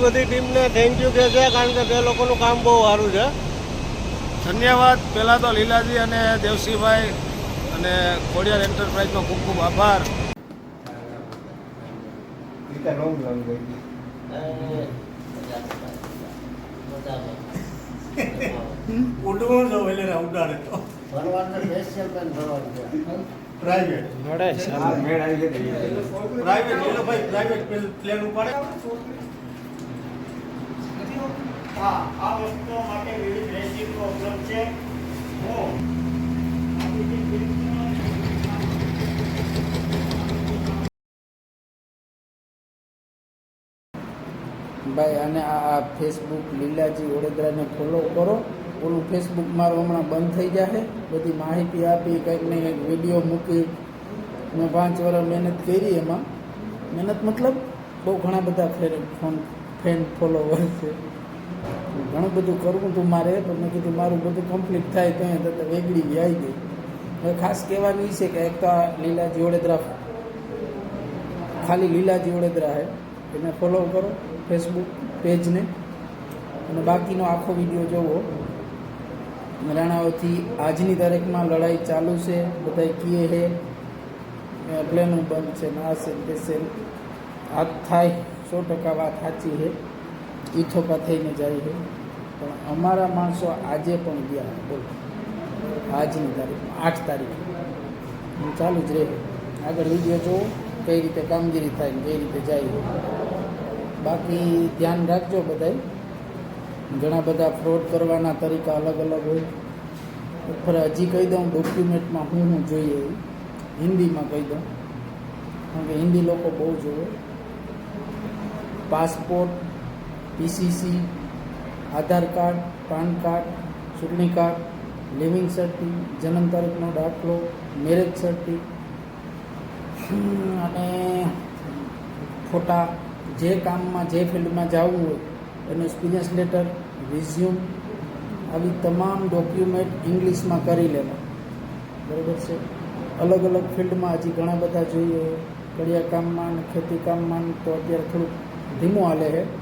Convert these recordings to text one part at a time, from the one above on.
ઘણી બધી ટીમને થેન્ક યુ કહે છે કારણ કે તે લોકોનું કામ બહુ સારું છે. ધન્યવાદ. પહેલાં તો લીલાજી અને દેવસિંહભાઈ અને ખોડિયાર એન્ટરપ્રાઇઝનો ખૂબ ખૂબ આભાર. ઉડવું જો એટલે ઉડાડે તો. પ્રાઇવેટ પ્રાઇવેટ પ્રાઇવેટ પ્લેન ઉપાડે હા, આ વસ્તુઓ માટે વિવિધ રેસીપીઓ ઉપલબ્ધ છે. ભાઈ અને આ આ ફેસબુક લીલાજી વડોદરાને ફોલો કરો. ઓલું ફેસબુક મારું હમણાં બંધ થઈ જશે બધી માહિતી આપી, કંઈક ને કંઈક વીડિયો મૂકી. મેં પાંચ વર્ષ મહેનત કરી એમાં. મહેનત મતલબ બહુ ઘણા બધા ફેર ફોન ફેન ફોલોવર છે. ઘણું બધું કરવું હતું મારે, પણ મેં કીધું મારું બધું કમ્પ્લીટ થાય તો અહીંયા તો વેગળી બી આવી ગઈ. હવે ખાસ કહેવાનું એ છે કે એક તો આ લીલાજી વડોદરા ખાલી લીલાજી વડોદરા છે એને ફોલો કરો ફેસબુક પેજને અને બાકીનો આખો વીડિયો જોવો. રાણાઓથી આજની તારીખમાં લડાઈ ચાલુ છે બધા કીએ છે પ્લેનું બંધ છે ના છે તે છે. હાથ થાય, સો ટકા વાત સાચી છે. ઈથોપા થઈને જાય છે. પણ અમારા માણસો આજે પણ ગયા બોલો. આજની તારીખ, આઠ તારીખ. ચાલુ જ રહે. આગળ વીડિયો જોવો, કઈ રીતે કામગીરી થાય ને કઈ રીતે જાય. બાકી ધ્યાન રાખજો બધાય. ઘણા બધા ફ્રોડ કરવાના તરીકા અલગ અલગ હોય. પર હજી કહી દઉં ડોક્યુમેન્ટમાં હું હું જોઈએ હિન્દીમાં કહી દઉં. કારણ કે હિન્દી લોકો બહુ જોવે passport PCC, Aadhaar card, PAN card, ચૂંટણી કાર્ડ, લિવિંગ સર્ટી જન્મ તારીખનો દાખલો, મેરેજ સર્ટી અને ફોટા જે કામમાં, જે ફિલ્ડમાં જવું હોય એનું એક્સપિરિયન્સ લેટર, રિઝ્યુમ, આવી તમામ ડોક્યુમેન્ટ ઇંગ્લિશમાં કરી લેવા. બરાબર છે? અલગ અલગ ફિલ્ડમાં હજી ઘણા બધા જોઈએ. કડિયા કામમાં ખેતી કામમાં તો અત્યારે થોડુંક ધીમું હાલે છે.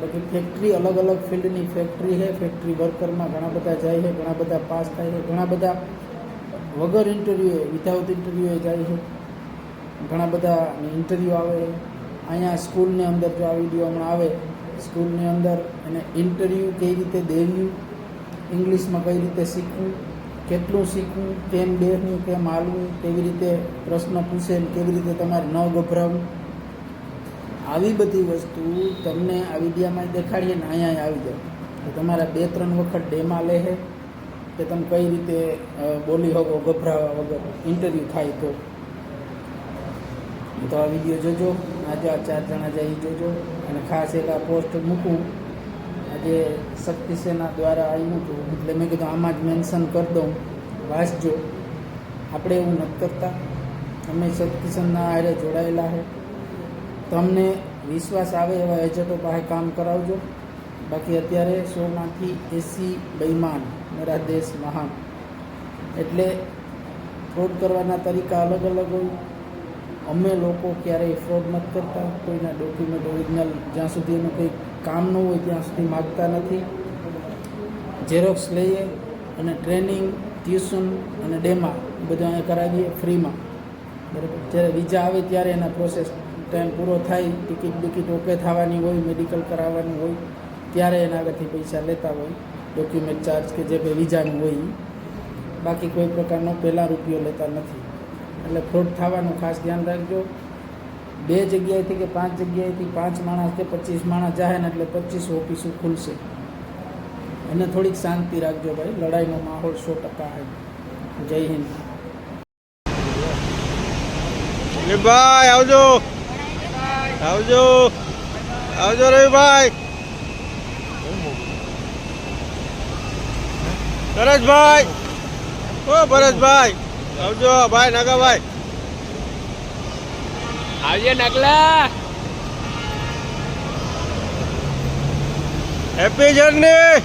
બાકી ફેક્ટરી અલગ અલગ ફિલ્ડની ફેક્ટરી છે. ફેક્ટરી વર્કરમાં ઘણા બધા જાય છે, ઘણા બધા પાસ થાય છે, ઘણા બધા વગર ઇન્ટરવ્યૂએ વિધાઉટ ઇન્ટરવ્યૂએ જાય છે. ઘણા બધા ઇન્ટરવ્યૂ આવે અહીંયા સ્કૂલની અંદર જો આ વીડિયો હમણાં આવે સ્કૂલની અંદર એને ઇન્ટરવ્યૂ કઈ રીતે દેવું ઇંગ્લિશમાં કઈ રીતે શીખવું, કેટલું શીખવું, કેમ બેસવું કેમ હાલવું, કેવી રીતે પ્રશ્ન પૂછે કેવી રીતે તમારે ન ગભરાવું આવી બધી વસ્તુ તમને આ વિડીયામાં દેખાડીએ ને અહીંયા આવી જાય. તો તમારા બે, ત્રણ વખત ડેમાં લે છે કે તમે કઈ રીતે બોલી શકો, ગભરાવા વગર ઇન્ટરવ્યૂ થાય તો. તો આ વીડિયો જોજો. આજે આ ચાર જણા જાય જોજો. અને ખાસ એક પોસ્ટ મૂકું. આજે શક્તિ સેના દ્વારા આવ્યું હતું એટલે મેં કીધું આમાં જ મેન્શન કરી દઉં. વાંચજો. આપણે એવું નથી કરતા. અમે શક્તિ સેના આરે જોડાયેલા છે તમને વિશ્વાસ આવે એવા એજન્ટો પાસે કામ કરાવજો. બાકી અત્યારે સોમાંથી એસી બૈમાન, મારા દેશ મહાન. એટલે ફ્રોડ કરવાના તરીકા અલગ અલગ હોય. અમે લોકો ક્યારેય ફ્રોડ નથી કરતા. કોઈના ડોક્યુમેન્ટ ઓરિજિનલ જ્યાં સુધી એનું કંઈ કામ ન હોય ત્યાં સુધી માગતા નથી. ઝેરોક્સ લઈએ અને ટ્રેનિંગ ટ્યુશન અને ડેમા બધું અહીંયા કરાવીએ ફ્રીમાં. બરાબર? જ્યારે વિઝા આવે ત્યારે એના પ્રોસેસ ટાઈમ પૂરો થાય ટિકિટ બિકિટ ઓકે થવાની હોય મેડિકલ કરાવવાનું હોય, ત્યારે એના આગળથી પૈસા લેતા હોય ડોક્યુમેન્ટ ચાર્જ કે જે બે વિઝાનું હોય. બાકી કોઈ પ્રકારનો પહેલાં રૂપિયો લેતા નથી. એટલે ફ્રોડ થવાનું ખાસ ધ્યાન રાખજો. બે જગ્યાએથી કે પાંચ જગ્યાએથી પાંચ માણસ કે પચીસ માણસ જાય ને એટલે પચીસ ઓફિસો ખુલશે. એને થોડીક શાંતિ રાખજો ભાઈ, લડાઈનો માહોલ સો ટકા છે જય હિન્દ. ભાઈ, આવજો. આવજો. આવજો રવિભાઈ ભરતભાઈ. ઓ ભરતભાઈ. આવજો ભાઈ નાગાભાઈ. આવજે નકલા હેપી જર્ની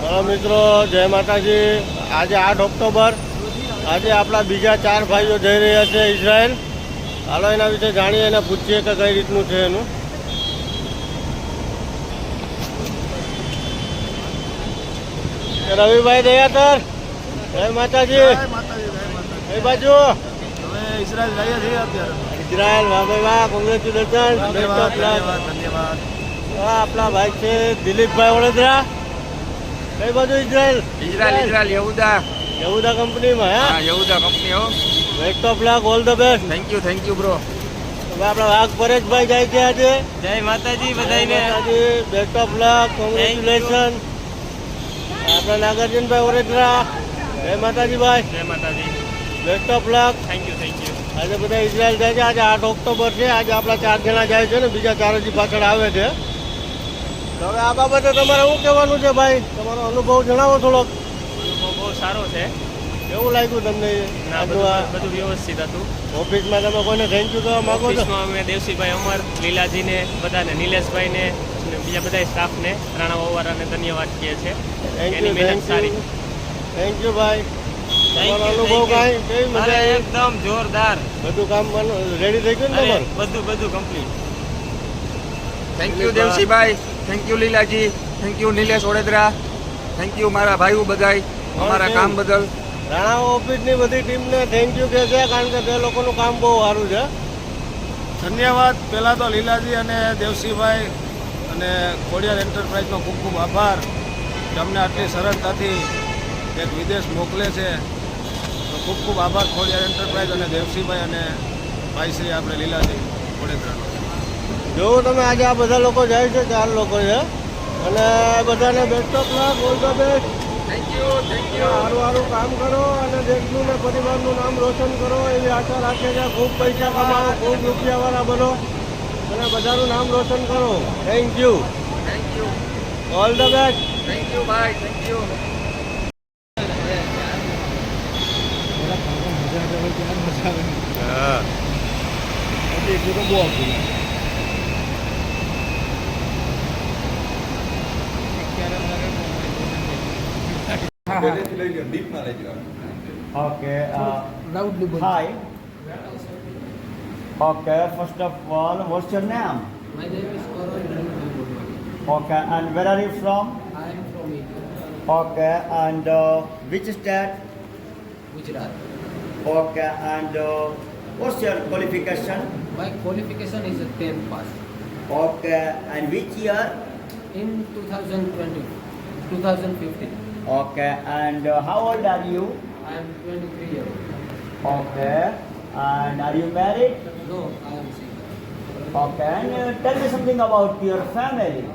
મારા મિત્રો જય માતાજી. આજે આઠ ઓક્ટોબર. આજે આપણા બીજા ચાર ભાઈઓ જઈ રહ્યા છે ઇઝરાયલ. હાલો એના વિશે જાણીએ અને પૂછીએ કે કઈ રીતનું છે એનું. રવિભાઈ દયાતર. જય માતાજી. એ માતાજી જય બાજુ. હવે ઇઝરાયલ વાહ ભાઈ વાહ કોંગ્રેચ્યુલેશન ધન્યવાદ આપણા ભાઈ છે દિલીપભાઈ વડોદરા. કઈ બાજુ Israel? Israel Israel Yehuda. Yehuda કંપનીમાં હા? હે યહુદા કંપની હો. Best of luck all the best thank you thank you bro હવે આપણા વાઘ પરેશભાઈ જાય છે આજે. જય Mataji best of luck congratulation આપણા નાગાર્જુનભાઈ વડોદરા જય માતાજી ભાઈ જય Mataji. Best of luck thank you thank you આજે બધા ઇઝરાયલ જાય છે. આજે આઠ ઓક્ટોબર છે. આજે આપણા ચાર જણા જાય છે ને. બીજા ચાર હજી પાછળ આવે છે. હવે આ બાબતે તમારે શું કહેવાનું છે ભાઈ? તમારો અનુભવ જણાવો થોડોક. બહુ સારો છે. કેવું લાગ્યું તમને ના બધું બધું વ્યવસ્થિત હતું. ઓફિસમાં તમે કોઈને થેન્ક યુ કહેવા માંગો છો? અમે દેવસીભાઈ અમર લીલાજીને બધાને નિલેશભાઈને અને બીજા બધા સ્ટાફને રાણા વવારાને ધન્યવાદ કહે છે એની મહેનત સારી. થેન્ક યુ ભાઈ. Thank તમારો you, અનુભવ કાંઈ કેવી મજા એકદમ જોરદાર. બધું કામ રેડી થઈ ગયું ને તમારું? બધું બધું complete thank you દેવસીભાઈ. Thank you Lilaji. Thank you Nilesh Vadodara thank you મારા ભાઈઓ બધાય. અમારા કામ બદલ. રાણા ઓફિસની બધી ટીમને થેન્ક યુ કહે છે કારણ કે તે લોકોનું કામ બહુ સારું છે. ધન્યવાદ. પહેલાં તો લીલાજી અને દેવસીભાઈ અને ખોડિયાર એન્ટરપ્રાઇઝનો ખૂબ ખૂબ આભાર. કે અમને આટલી સરળતાથી એક વિદેશ મોકલે છે. તો ખૂબ ખૂબ આભાર ખોડિયાર એન્ટરપ્રાઇઝ અને દેવસીભાઈ અને ભાઈશ્રી આપણે લીલાજી વડોદરાનો જોવું તમે આજે આ બધા લોકો જાય છે ચાર લોકો છે. અને બધાને best of luck all the best સારું સારું કામ કરો અને દેશનું ને પરિવારનું નામ રોશન કરો એવી આશા રાખે છે ખૂબ પૈસા કમાવો ખૂબ રૂપિયાવાળા બનો અને બધાનું નામ રોશન કરો. Thank you thank you all the best thank you ભાઈ થેન્ક યુ હા. હા Okay. Uh, Hi. Okay. First of all, what's your name? My name is Okay. And where are you from? I am from India. Okay. And uh, which state? Gujarat. Okay. And uh, what's your qualification? My qualification is a 10 pass. Okay. And which year? In 2020, 2015. Okay. And uh, how old are you? I am 23 years old. Okay. And are you married? No, I am single. Okay. And uh, tell me something about your family.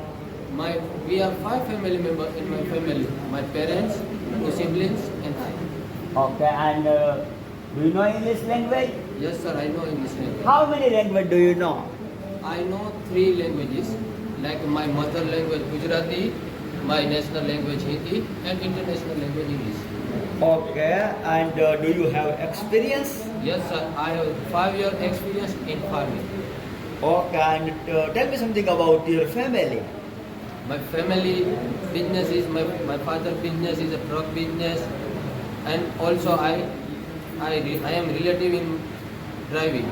My, we are five family members in my family. My parents, two siblings, and I. Okay. And uh, do you know English language? Yes, sir, I know English language. How many language do you know? I know three languages, like my mother language Gujarati, my national language Hindi, and international language English. Okay, and uh, do you have experience? Yes, sir, I have five year experience in farming. Okay, and uh, tell me something about your family. My family business is my my father business is a truck business, and also I I I am relative in driving,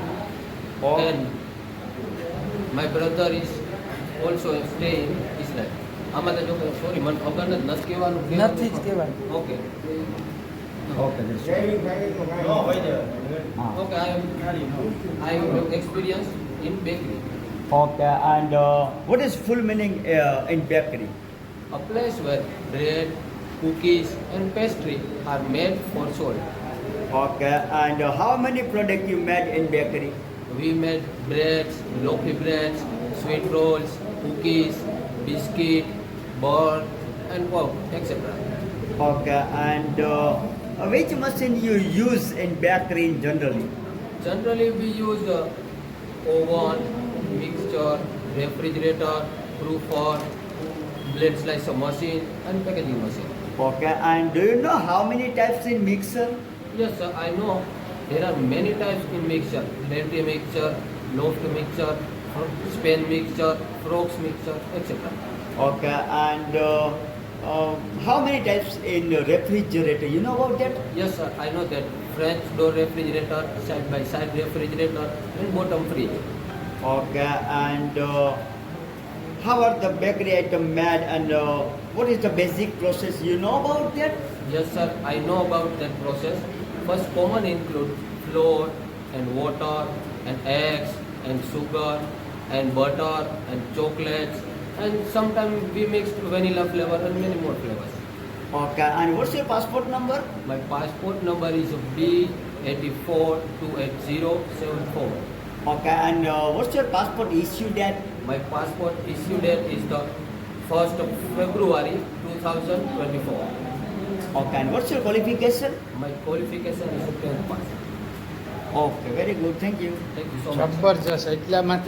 Oh. and my brother is also stay in Israel. આમાં તો જો sorry મને ખબર નથી નથી કહેવાનું નથી જ કહેવાનું okay Okay, that's Ah. Okay I am I have experience in bakery Okay, and uh, what is full meaning uh, in bakery? a place where bread, cookies, and pastry are made for sold. Okay, and uh, how many product you made in bakery? We made breads, loaf breads, sweet rolls, cookies, biscuit, bun, and pork, etc. Okay, and uh, which machine you use in bakery in generally? Generally, we use the oven, mixture, refrigerator, proofer, blade slicer machine, and packaging machine. Okay, and do you know how many types in mixer? Yes, sir, I know there are many types in mixture. Lenti mixture, loaf mixture, span mixture, frogs mixture, etc. Okay, and uh, uh, how many types in refrigerator? You know about that? Yes, sir, I know that French door refrigerator, side by side refrigerator, and bottom fridge. Okay, and uh, how are the bakery item made and uh, what is the basic process? You know about that? Yes, sir, I know about that process. First, common include flour and water and eggs and sugar and butter and chocolates and sometimes we mix vanilla flavor and many more flavors. Okay, and what's your passport number? My passport number is B8428074. Okay, and uh, what's your passport issue date? My passport issue date is the 1st of February 2024. Okay, and what's your qualification? My qualification is a 10th pass. Okay, very good, thank you. Thank you so much. જબરજસ્ત એટલા માટે